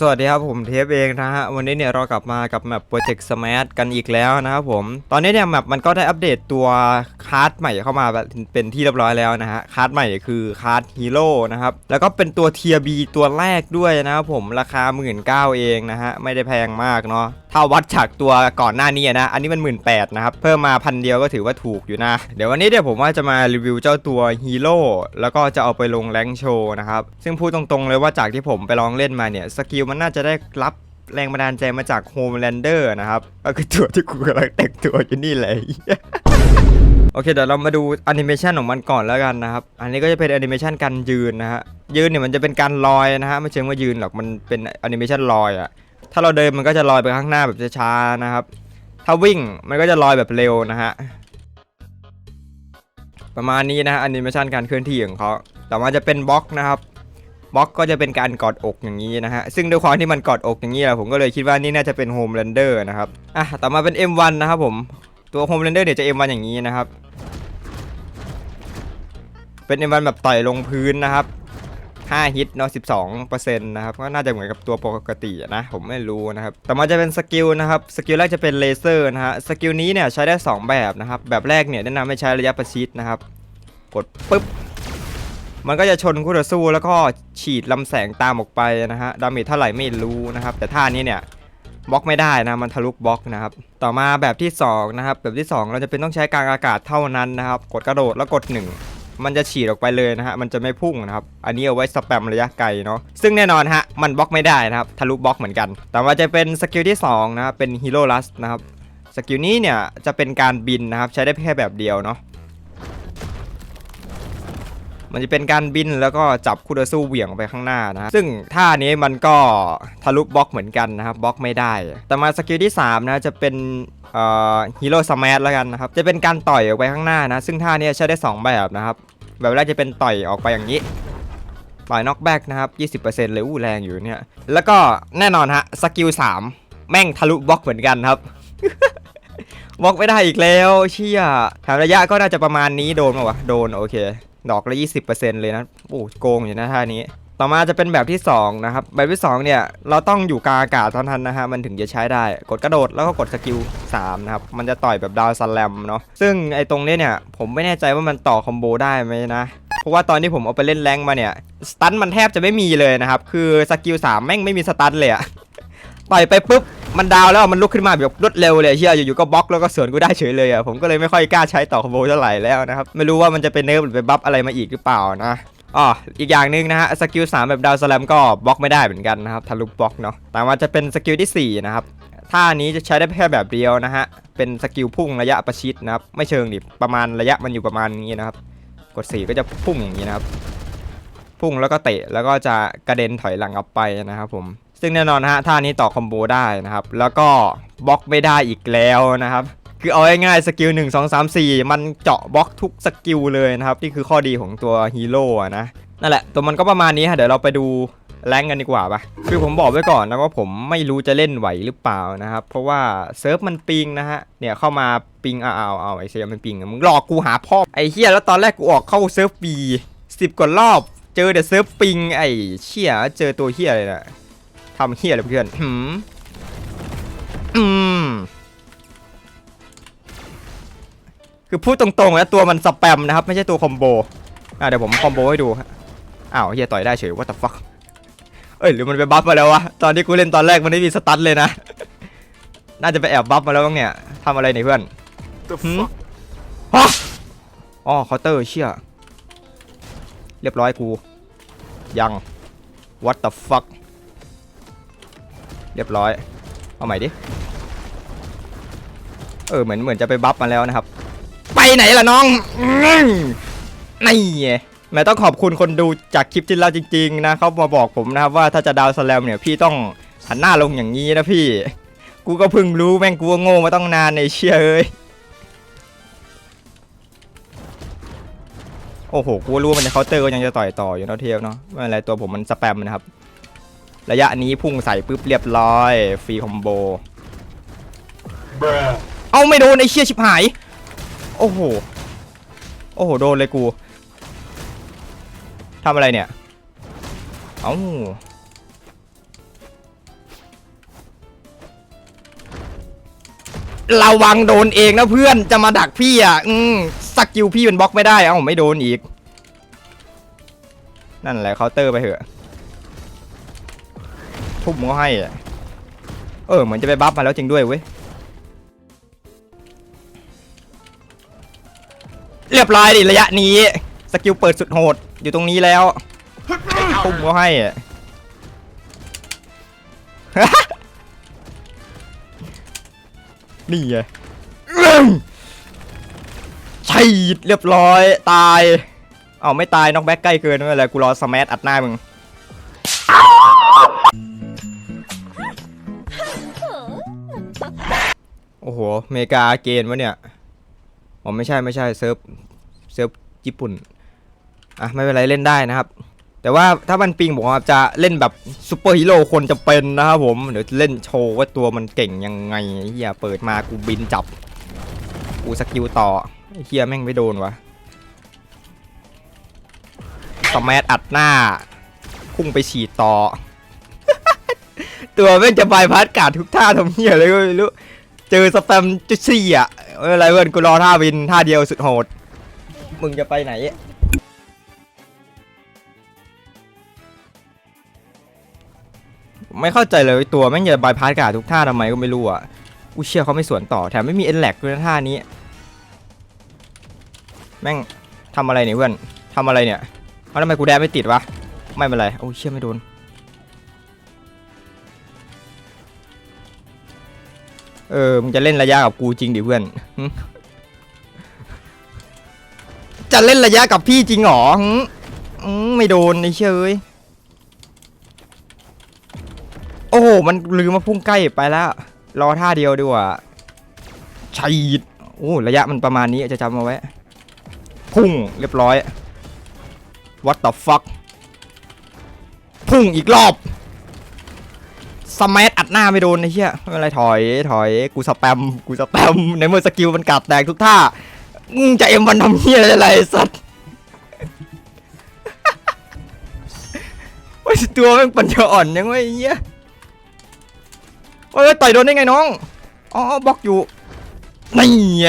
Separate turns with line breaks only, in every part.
สวัสดีครับผมเทปเองนะฮะวันนี้เนี่ยเรากลับมากับแมปโปรเจกต์สมาร์ทกันอีกแล้วนะครับผม ตอนนี้เนี่ยแมปมันก็ได้อัปเดตตัวคาร์ดใหม่เข้ามาแบบเป็นที่เรียบร้อยแล้วนะฮะคาร์ดใหม่คือคาร์ดฮีโร่นะครับแล้วก็เป็นตัวเทียบีตัวแรกด้วยนะครับผมราคา 1 9ื่นเองนะฮะไม่ได้แพงมากเนาะ ถ้าวัดจากตัวก่อนหน้านี้นะ อันนี้มัน1 8ื่นแนะครับ เพิ่มมาพันเดียวก็ถือว่าถูกอยู่นะ เดี๋ยววันนี้เดี๋ยวผมว่าจะมารีวิวเจ้าตัวฮีโร่แล้วก็จะเอาไปลงแรงโชว์นะครับ ซึ่งพูดตรงๆเลยว่าจากที่ผมไปลองเล่นมาเนี่ย สกิลมันน่าจะได้รับแรงบันดาลใจมาจากโฮมแลนเดอร์นะครับ ก็คือตัวที่กูกำลังแต่งตัวอยู่นี่แหละโอเคเดี๋ยวเรามาดูแอนิเมชันของมันก่อนแล้วกันนะครับ อันนี้ก็จะเป็นแอนิเมชันการยืนนะฮะยืนเนี่ยมันจะเป็นการลอยนะฮะไม่เชิงว่ายืนหรอกมันเป็นแอนิเมชันลอยอะ ถ้าเราเดินมันก็จะลอยไปข้างหน้าแบบช้าๆนะครับ ถ้าวิ่งมันก็จะลอยแบบเร็วนะฮะ ประมาณนี้นะฮะแอนิเมชันการเคลื่อนที่ของเขาต่อมันจะเป็นบล็อกนะครับบล็อกก็จะเป็นการกอดอกอย่างนี้นะฮะ ซึ่งด้วยความที่มันกอดอกอย่างนี้แหละผมก็เลยคิดว่านี่น่าจะเป็นโฮมแลนเดอร์นะครับ อะ ต่อมาเป็น M1 นะครับผม ตัวโฮมแลนเดอร์เนี่ยวจะ M1 อย่างนี้นะครับ เป็น M1 แบบต่อยลงพื้นนะครับ 5ฮิตเนาะ12%นะครับก็น่าจะเหมือนกับตัวปกตินะผมไม่รู้นะครับต่อมาจะเป็นสกิลนะครับสกิลแรกจะเป็นเลเซอร์นะฮะสกิลนี้เนี่ยใช้ได้ 2 แบบนะครับแบบแรกเนี่ยแนะนำให้ใช้ระยะประชิดนะครับกดปึ๊บมันก็จะชนคู่ต่อสู้แล้วก็ฉีดลำแสงตามออกไปนะฮะดาเมจเท่าไหร่ไม่รู้นะครับ แต่ท่านี้เนี่ยบล็อกไม่ได้นะมันทะลุบล็อกนะครับต่อมาแบบที่2นะครับแบบที่ 2 เราจะเป็นต้องใช้กลางอากาศเท่านั้นนะครับ กดกระโดดแล้วกด 1 มันจะฉีดออกไปเลยนะฮะมันจะไม่พุ่งนะครับอันนี้เอาไว้สแปมระยะไกลเนาะซึ่งแน่นอนฮะมันบล็อกไม่ได้นะครับทะลุบล็อกเหมือนกัน แต่อมาจะเป็นสกิลที่2นะครับเป็นฮีโร่ลัสนะครับสกิลนี้เนี่ยจะเป็นการบินนะครับใช้ได้แค่แบบเดียวเนาะมันจะเป็นการบินแล้วก็จับคู่ต่อสู้เหวี่ยงไปข้างหน้านะฮะซึ่งท่านี้มันก็ทะลุบล็อกเหมือนกันนะครับบล็อกไม่ได้ แต่มาสกิลที่3นะจะเป็น ฮีโร่สมาร์ทแล้วกันนะครับ จะเป็นการต่อยออกไปข้างหน้านะ ซึ่งท่านี้ใช้ได้ 2 แบบนะครับ แบบแรกจะเป็นต่อยออกไปอย่างนี้ ต่อยน็อกแบ็กนะครับ 20%เลยอู้แรงอยู่เนี่ย แล้วก็แน่นอนฮะ สกิล 3 แม่งทะลุบล็อกเหมือนกันครับบล็อกไม่ได้อีกแล้วเชี่ยแถมระยะก็น่าจะประมาณนี้โดนมาวะ โดนโอเค ดอกละ 20%เลยนะ โอ้โกงอยู่นะท่านี้ ต่อมาจะเป็นแบบที่ 2 นะครับ แบบที่ 2 เนี่ย เราต้องอยู่กลางอากาศเท่านั้นนะฮะ มันถึงจะใช้ได้ กดกระโดดแล้วก็กดสกิล 3 นะครับ มันจะต่อยแบบดาวสแลมเนาะ ซึ่งไอ้ตรงนี้เนี่ย ผมไม่แน่ใจว่ามันต่อคอมโบได้ไหมนะ เพราะว่าตอนที่ผมเอาไปเล่นแรงมาเนี่ย สตันมันแทบจะไม่มีเลยนะครับ คือสกิล 3 แม่งไม่มีสตันเลยอะต่อยไปปุ๊บ มันดาวแล้วมันลุกขึ้นมาแบบรวดเร็วเลยเชียอยู่ๆก็บล็อกแล้วก็สวนกูได้เฉยเลยอะผมก็เลยไม่ค่อยกล้าใช้ต่อคอมโบเท่าไหร่แล้วนะครับไม่รู้ว่ามันจะเป็นเนิร์ฟหรือไปบัฟอะไรมาอีกหรือเปล่านะ อ๋ออีกอย่างหนึ่งนะฮะสกิล3แบบดาวสแลมก็บล็อกไม่ได้เหมือนกันนะครับทะลุบล็อกเนาะแต่ว่าจะเป็นสกิลที่4นะครับท่านี้จะใช้ได้แค่แบบเดียวนะฮะเป็นสกิลพุ่งระยะประชิดนะครับไม่เชิงดิประมาณระยะมันอยู่ประมาณนี้นะครับกด 4 ก็จะพุ่งอย่างนี้นะครับพุ่งแล้วก็เตะแล้วก็จะกระเด็นถอยหลังออกไปนะครับผมซึ่งแน่นอนนะฮะท่านี้ต่อคอมโบได้นะครับแล้วก็บล็อกไม่ได้อีกแล้วนะครับ คือเอาง่ายๆสกิล1 2 3 4 มันเจาะบล็อกทุกสกิลเลยนะครับนี่คือข้อดีของตัวฮีโร่อะนะนั่นแหละ ตัวมันก็ประมาณนี้ฮะเดี๋ยวเราไปดูแรงกันดีกว่าปะคือผมบอกไว้ก่อนนะว่าผมไม่รู้จะเล่นไหวหรือเปล่านะครับ เพราะว่าเซิร์ฟมันปิงนะฮะ เนี่ยเข้ามาปิงเอาเอาเอาไอเซิร์ฟมันปิงมึงหลอกกูหาพ่อไอเฮียแล้วตอนแรกกูออกเข้าเซิร์ฟบีสิบกว่ารอบ เจอแต่เซิร์ฟปิงไอเชี่ยเจอตัวเฮียเลยนะทำเฮียอะไรเพื่อนหืมอืม คือพูดตรงๆแล้วตัวมันสแปมนะครับ ไม่ใช่ตัวคอมโบอะเดี๋ยวผมคอมโบให้ดูฮะอ้าวเฮียต่อยได้เฉย what the fuck เอ้ยหรือมันไปบัฟมาแล้ววะตอนที่กูเล่นตอนแรกมันไม่มีสตันเลยนะ น่าจะไปแอบบัฟมาแล้วบ้างเนี่ยทำอะไรเนี่ยเพื่อน
The
Hmm?
fuck?
ฮะอ๋อเคาน์เตอร์เชี่ยเรียบร้อยกูยัง what the fuck เรียบร้อย เอาใหม่ดิ เออเหมือนเหมือนจะไปบัฟมาแล้วนะครับ ไปไหนล่ะน้องนี่ไงแม่ต้องขอบคุณคนดูจากคลิปที่แล้วจริง ๆ นะเขามาบอกผมนะครับว่าถ้าจะดาวสแลมเนี่ยพี่ต้องหันหน้าลงอย่างนี้นะพี่ กูก็เพิ่งรู้แม่งกูโง่มาต้องนานในเชี่ยเอ้ยโอ้โห กูรู้ว่ามันจะเคาน์เตอร์ก็ยังจะต่อยต่ออยู่เนะเทียบเนาะไม่เป็นไรตัวผมมันสแปมนะครับ ระยะนี้พุ่งใส่ปุ๊บเรียบร้อย ฟรีคอมโบ เอาไม่โดนไอ้เชี่ยชิบหาย โอ้โห โอ้โห โดนเลยกูทำอะไรเนี่ย เอา้าเราวังโดนเองนะเพื่อนจะมาดักพี่อะ อืมสกิลพี่เป็นบล็อกไม่ได้ เอ้าไม่โดนอีก นั่นแหละเคาน์เตอร์ไปเถอะ ทุ่มก็ให้ เออเหมือนจะไปบัฟมาแล้วจริงด้วยเว้ย เรียบร้อยดิระยะนี้ สกิลเปิดสุดโหดอยู่ตรงนี้แล้วทุบมันก็ให้อะ นี่ไงอื้อใช่เรียบร้อยตายเอาไม่ตายน็อกแบ็กใกล้เกินไม่เป็นไรกูรอสแมัอัดหน้ามึงโอ้โหอเมริกาเกณฑ์วะเนี่ย ผมไม่ใช่ไม่ใช่เซิร์ฟเซิร์ฟญี่ปุ่นอะไม่เป็นไรเล่นได้นะครับ แต่ว่าถ้ามันปิงบอกจะเล่นแบบซูเปอร์ฮีโร่คนจะเป็นนะครับผมเดี๋ยวเล่นโชว์ว่าตัวมันเก่งยังไงอ้เฮียเปิดมากูบินจับกูสกิลต่อเฮียแม่งไม่โดนวะสมัอัดหน้าพุ่งไปฉีดต่อ ตัวแม่งจะบายพาสการดทุกท่าทำเฮียเลยก็ไม่รู้ เจอสแปมจุดซี่อะไม่เป็นไรเพื่อนกูรอท่าวินท่าเดียวสุดโหด มึงจะไปไหนไม่เข้าใจเลยตัวแม่งจะบายพาสการดทุกท่าทำไมก็ไม่รู้อะกูเชื่อเขาไม่สวนต่อแถมไม่มีเอ็นแลกด้วยท่านี้ แม่งทำอะไรเนี่ยเพื่อนทำอะไรเนี่ยเอาทำไมกูแดนไม่ติดวะ ไม่เป็นไรโอ้ยเชื่อไม่โดน เออ มึงจะเล่นระยะกับกูจริงดิเพื่อน จะเล่นระยะกับพี่จริงหรอหึอืมไม่โดนไอ้เชยโอ้โห มันลืมมาพุ่งใกล้ไปแล้ว รอท่าเดียวดีกว่าชัยโอ้ระยะมันประมาณนี้จะจำเอาไว้ พุ่งเรียบร้อย what the fuck พุ่งอีกรอบ สมัอัดหน้าไม่โดนไอ้เหี้ยไม่เป็นไรถอยถอยกูสแปมกูสแปมในเมื่อสกิลมันกัดแตกทุกท่ามึงจะเอ็มวันทำเหี้ยอะไรสัตว์โอ้ยตัวแม่งปัญญาอ่อนยังไงไอ้เหี้ยโอ้ยต่อยโดนได้ไงน้องอ๋อบล็อกอยู่นี่ไง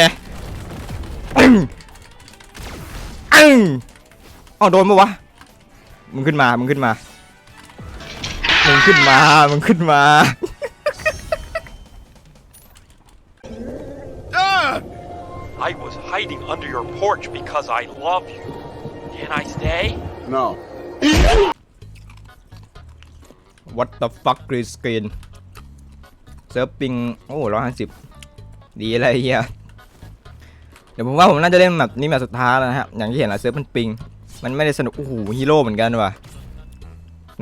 อึ้งอึ้งอ๋อโดนปะวะมึงขึ้นมามึงขึ้นมา มึงขึ้นมา มึงขึ้นมา
I was hiding under your porch because I love you. Can I stay?
No.
What the fuck green screen เซิร์ฟปิง โอ้ร้อยห้าสิบดีอะไรเฮียเดี๋ยวผมว่าผมน่าจะเล่นแบบนี้แบบสุดท้ายแล้วนะฮะ อย่างที่เห็นแหละเซิร์ฟมันปิง มันไม่ได้สนุก โอ้โหฮีโร่เหมือนกันว่ะ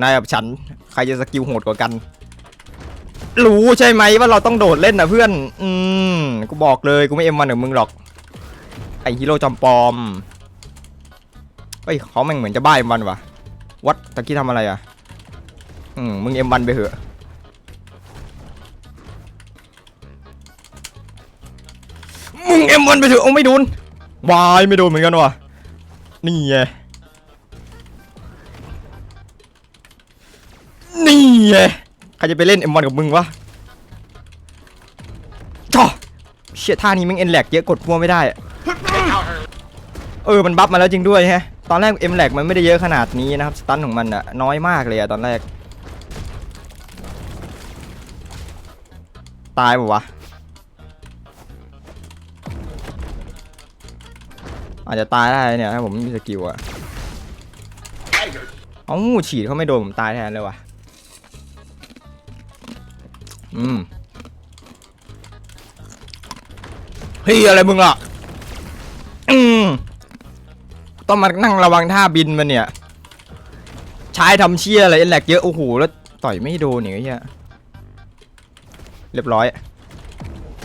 นายกับฉันใครจะสกิลโหดกว่ากัน รู้ใช่ไหมว่าเราต้องโดดเล่นนะเพื่อน อืมกูบอกเลยกูไม่เอ็มมันกับมึงหรอก ไอฮีโร่จอมปลอมเฮ้ยเขาแม่งเหมือนจะบ้าเอ็มวันวะวัดตะกี้ทำอะไรอะ อืมมึงเอ็มวันไปเถอะมึงเอ็มวันไปเถอะโอ้ไม่โดนวายไม่โดนเหมือนกันวะนี่ไง ไงใครจะไปเล่นเอ็มวันกับมึงวะจ้อเชี่ยท่านี้ม่งเอ็นแหลกเยอะกดพัวไม่ได้ เออมันบัฟมาแล้วจริงด้วยฮะ ตอนแรกเอ็มแหลกมันไม่ได้เยอะขนาดนี้นะครับสตันของมันอะน้อยมากเลยอะตอนแรก ตายปะวะอาจจะตายได้เนี่ยถ้าผมม่มีสกิลอะเอ้าฉีดเขาไม่โดนผมตายแทนเลยว่ะ อืมเฮ้ยอะไรมึงล่ะ อืมต้องมานั่งระวังท่าบินมันเนี่ยชายทำเชี่ยอะไรเอ็นแหลกเยอะ โอ้โห แล้วต่อยไม่โดนอย่างเงี้ย เรียบร้อย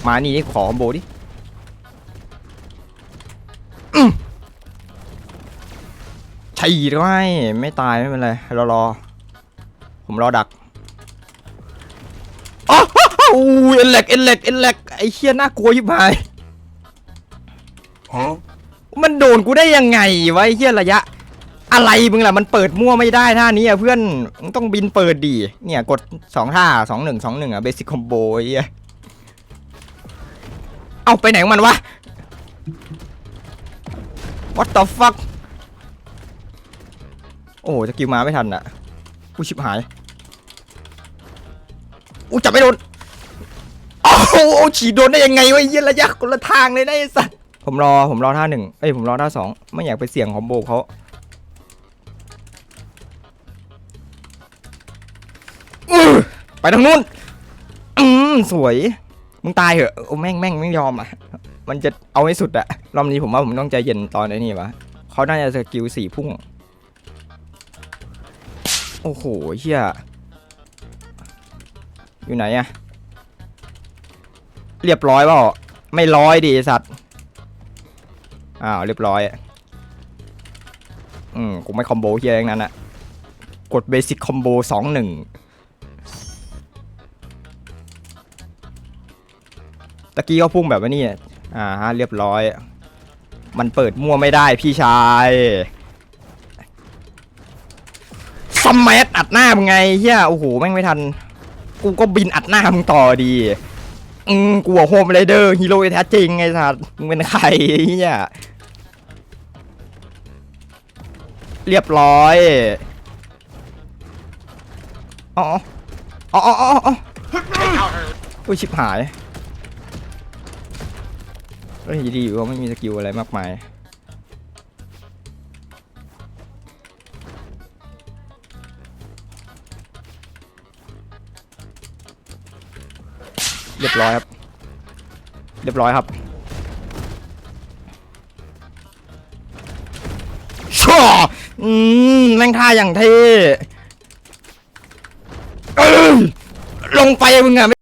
มานี่ขอคอมโบดิอืมฉีดก็ให้ไม่ตายไม่เป็นไร รอรอ ผมรอดัก เอ็นแหลกเอ็นแหลกเอ็นแหลกไอ้เชี่ยน่ากลัวยิบหาย
Huh?
มันโดนกูได้ยังไงวะไอ้เหี้ยระยะ อะไรมึงล่ะมันเปิดมั่วไม่ได้ท่านี้อะเพื่อนมึงต้องบินเปิดดีเนี่ยกดสองท่าสองหนึ่งสองหนึ่งอะเบสิคคอมโบไอ้เหี้ยเอาไปไหนของมันวะ what the fuck โอ้โหจะกิวมาไม่ทันอะ กูชิบหาย อูจับไม่โดน โอ้โหฉีดโดนได้ยังไงวะไอ้เหี้ยระยะคนละทางเลยนะไอ้สัสผมรอผมรอท่าหนึ่งเอ้ยผมรอท่าสองไม่อยากไปเสี่ยงคอมโบเขาไปทางนู้นอืมสวย มึงตายเหอะโอ้แม่งแม่งไม่ยอมอะ มันจะเอาให้สุดอะรอบนี้ผมว่าผมต้องใจเย็นตอนไอ้นี้วะเขาน่าจะสกิลสี่พุ่ง โอ้โหเฮียอยู่ไหนอะ เรียบร้อยเปล่าไม่ร้อยดิสัตว์อ้าวเรียบร้อยอืมกูไม่คอมโบเฮียอย่างนั้นอะกดเบสิ c คอมโบสองหนึ่งตะกี้เขาพุ่งแบบว่านี่อ่าฮะเรียบร้อย มันเปิดมั่วไม่ได้พี่ชายสมัตอัดหน้ามึงไงเฮียโอ้โหแม่งไม่ทัน กูก็บินอัดหน้ามึงต่อดี อืมกูอะโฮมไรเดอร์ฮีโร่แท้จริงไงสัตว์มึงเป็นใครเนี่ยเรียบร้อย อ๋อ อ๋อ อ๋อ อ๋ออุ้ยชิบหายก็ดีอยู่ว่าไม่มีสกิลอะไรมากมาย เรียบร้อยครับ เรียบร้อยครับชัวอืมแม่งท่าอย่างเท่ลงไปมึงอะ